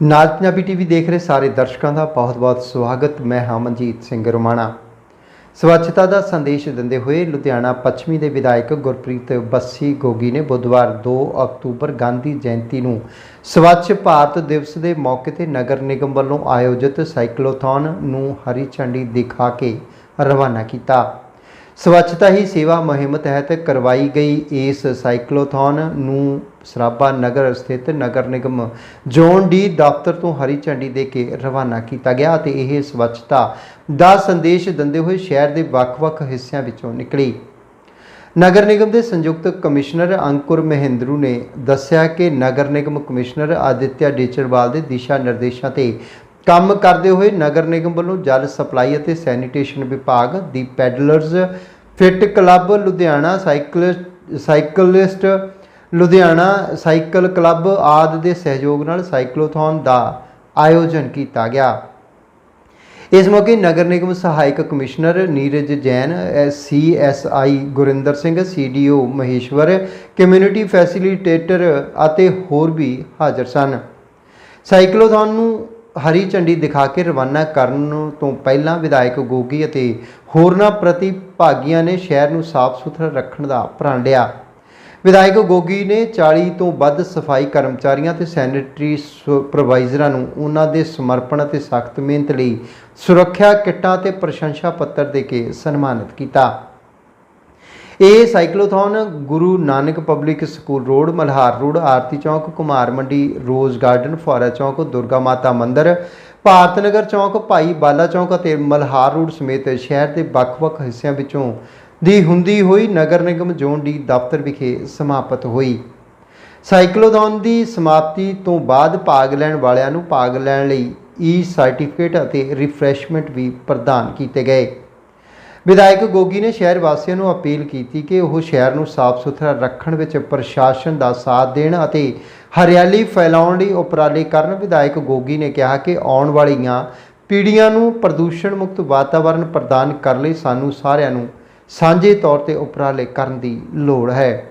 ਨਾਜ Punjabi TV ਦੇਖ ਰਹੇ ਸਾਰੇ ਦਰਸ਼ਕਾਂ ਦਾ ਬਹੁਤ-ਬਹੁਤ ਸਵਾਗਤ। ਮੈਂ ਹਾਂ ਮਨਜੀਤ ਸਿੰਘ ਰੋਮਾਣਾ। ਸਵੱਛਤਾ ਦਾ ਸੰਦੇਸ਼ ਦਿੰਦੇ ਹੋਏ ਲੁਧਿਆਣਾ ਪੱਛਮੀ ਦੇ ਵਿਧਾਇਕ ਗੁਰਪ੍ਰੀਤ ਬੱਸੀ ਗੋਗੀ ਨੇ ਬੁੱਧਵਾਰ 2 ਅਕਤੂਬਰ ਗਾਂਧੀ ਜਯੰਤੀ ਨੂੰ ਸਵੱਛ ਭਾਰਤ ਦਿਵਸ ਦੇ ਮੌਕੇ ਤੇ ਨਗਰ ਨਿਗਮ ਵੱਲੋਂ ਆਯੋਜਿਤ ਸਾਈਕਲੋਥੌਨ ਨੂੰ ਹਰੀ ਝੰਡੀ ਦਿਖਾ ਕੇ ਰਵਾਨਾ ਕੀਤਾ। ਸਵੱਛਤਾ ਹੀ ਸੇਵਾ ਮੁਹਿੰਮ ਤਹਿਤ ਕਰਵਾਈ ਗਈ ਇਸ ਸਾਈਕਲੋਥੌਨ ਨੂੰ ਸਰਾਭਾ ਨਗਰ ਸਥਿਤ ਨਗਰ ਨਿਗਮ ਜ਼ੋਨ ਡੀ ਦਫ਼ਤਰ ਤੋਂ ਹਰੀ ਝੰਡੀ ਦੇ ਕੇ ਰਵਾਨਾ ਕੀਤਾ ਗਿਆ ਅਤੇ ਇਹ ਸਵੱਛਤਾ ਦਾ ਸੰਦੇਸ਼ ਦਿੰਦੇ ਹੋਏ ਸ਼ਹਿਰ ਦੇ ਵੱਖ-ਵੱਖ ਹਿੱਸਿਆਂ ਵਿੱਚੋਂ ਨਿਕਲੀ। ਨਗਰ ਨਿਗਮ ਦੇ ਸੰਯੁਕਤ ਕਮਿਸ਼ਨਰ ਅੰਕੁਰ ਮਹਿੰਦਰੂ ਨੇ ਦੱਸਿਆ ਕਿ ਨਗਰ ਨਿਗਮ ਕਮਿਸ਼ਨਰ ਆਦਿਤਿਆ ਡੇਚਰਵਾਲ ਦੇ ਦਿਸ਼ਾ ਨਿਰਦੇਸ਼ਾਂ ਤੇ ਕੰਮ ਕਰਦੇ ਹੋਏ ਨਗਰ ਨਿਗਮ ਵੱਲੋਂ ਜਲ ਸਪਲਾਈ ਅਤੇ ਸੈਨੀਟੇਸ਼ਨ ਵਿਭਾਗ ਦੀ pedalers fit club Ludhiana cycle cyclist Ludhiana cycle club ਆਦਿ ਦੇ ਸਹਿਯੋਗ ਨਾਲ ਸਾਈਕਲੋਥੌਨ ਦਾ ਆਯੋਜਨ ਕੀਤਾ ਗਿਆ। ਇਸ ਮੌਕੇ ਨਗਰ ਨਿਗਮ ਸਹਾਇਕ commissioner Neeraj Jain CSI Gurinder Singh CDO Maheshwar, community facilitator ਅਤੇ ਹੋਰ ਵੀ ਹਾਜ਼ਰ ਸਨ। ਸਾਈਕਲੋਥੌਨ ਨੂੰ ਹਰੀ ਝੰਡੀ ਦਿਖਾ ਕੇ ਰਵਾਨਾ ਕਰਨ ਤੋਂ ਪਹਿਲਾਂ ਵਿਧਾਇਕ ਗੋਗੀ ਅਤੇ ਹੋਰਨਾਂ ਪ੍ਰਤੀਭਾਗੀਆਂ ਨੇ ਸ਼ਹਿਰ ਨੂੰ ਸਾਫ਼ ਸੁਥਰਾ ਰੱਖਣ ਦਾ ਪ੍ਰਣ ਲਿਆ। ਵਿਧਾਇਕ ਗੋਗੀ ਨੇ 40 ਤੋਂ ਵੱਧ ਸਫ਼ਾਈ ਕਰਮਚਾਰੀਆਂ ਤੇ ਸੈਨੇਟਰੀ ਸੁਪਰਵਾਈਜ਼ਰਾਂ ਨੂੰ ਉਹਨਾਂ ਦੇ ਸਮਰਪਣ ਅਤੇ ਸਖਤ ਮਿਹਨਤ ਲਈ ਸੁਰੱਖਿਆ ਕਿੱਟਾਂ ਤੇ ਪ੍ਰਸ਼ੰਸਾ ਪੱਤਰ ਦੇ ਕੇ ਸਨਮਾਨਿਤ ਕੀਤਾ। ਇਹ cyclothon Guru Nanak public school road, Malhar road, Aarti Chowk, Kumar Mandi, rose garden, ਫੁਆਰਾ ਚੌਕ, ਦੁਰਗਾ ਮਾਤਾ ਮੰਦਿਰ, ਭਾਰਤ ਨਗਰ ਚੌਕ, ਭਾਈ ਬਾਲਾ ਚੌਕ ਅਤੇ ਮਲਹਾਰ ਰੋਡ ਸਮੇਤ ਸ਼ਹਿਰ ਦੇ ਵੱਖ-ਵੱਖ ਹਿੱਸਿਆਂ ਵਿੱਚੋਂ ਦੀ ਹੁੰਦੀ ਹੋਈ ਨਗਰ ਨਿਗਮ ਜ਼ੋਨ ਡੀ ਦਫ਼ਤਰ ਵਿਖੇ ਸਮਾਪਤ ਹੋਈ। ਸਾਈਕਲੋਥੌਨ ਦੀ ਸਮਾਪਤੀ ਤੋਂ ਬਾਅਦ ਭਾਗ ਲੈਣ ਵਾਲਿਆਂ ਨੂੰ ਭਾਗ ਲੈਣ ਲਈ ਈ ਸਰਟੀਫਿਕੇਟ ਅਤੇ ਰਿਫਰੈਸ਼ਮੈਂਟ ਵੀ ਪ੍ਰਦਾਨ ਕੀਤੇ ਗਏ। ਵਿਧਾਇਕ ਗੋਗੀ ਨੇ ਸ਼ਹਿਰ ਵਾਸੀਆਂ ਨੂੰ ਅਪੀਲ ਕੀਤੀ ਕਿ ਉਹ ਸ਼ਹਿਰ ਨੂੰ ਸਾਫ਼ ਸੁਥਰਾ ਰੱਖਣ ਵਿੱਚ ਪ੍ਰਸ਼ਾਸਨ ਦਾ ਸਾਥ ਦੇਣ ਅਤੇ ਹਰਿਆਲੀ ਫੈਲਾਉਣ ਲਈ ਉਪਰਾਲੇ ਕਰਨ। ਵਿਧਾਇਕ ਗੋਗੀ ਨੇ ਕਿਹਾ ਕਿ ਆਉਣ ਵਾਲੀਆਂ ਪੀੜ੍ਹੀਆਂ ਨੂੰ ਪ੍ਰਦੂਸ਼ਣ ਮੁਕਤ ਵਾਤਾਵਰਣ ਪ੍ਰਦਾਨ ਕਰਨ ਲਈ ਸਾਨੂੰ ਸਾਰਿਆਂ ਨੂੰ ਸਾਂਝੇ ਤੌਰ ਤੇ ਉਪਰਾਲੇ ਕਰਨ ਦੀ ਲੋੜ ਹੈ।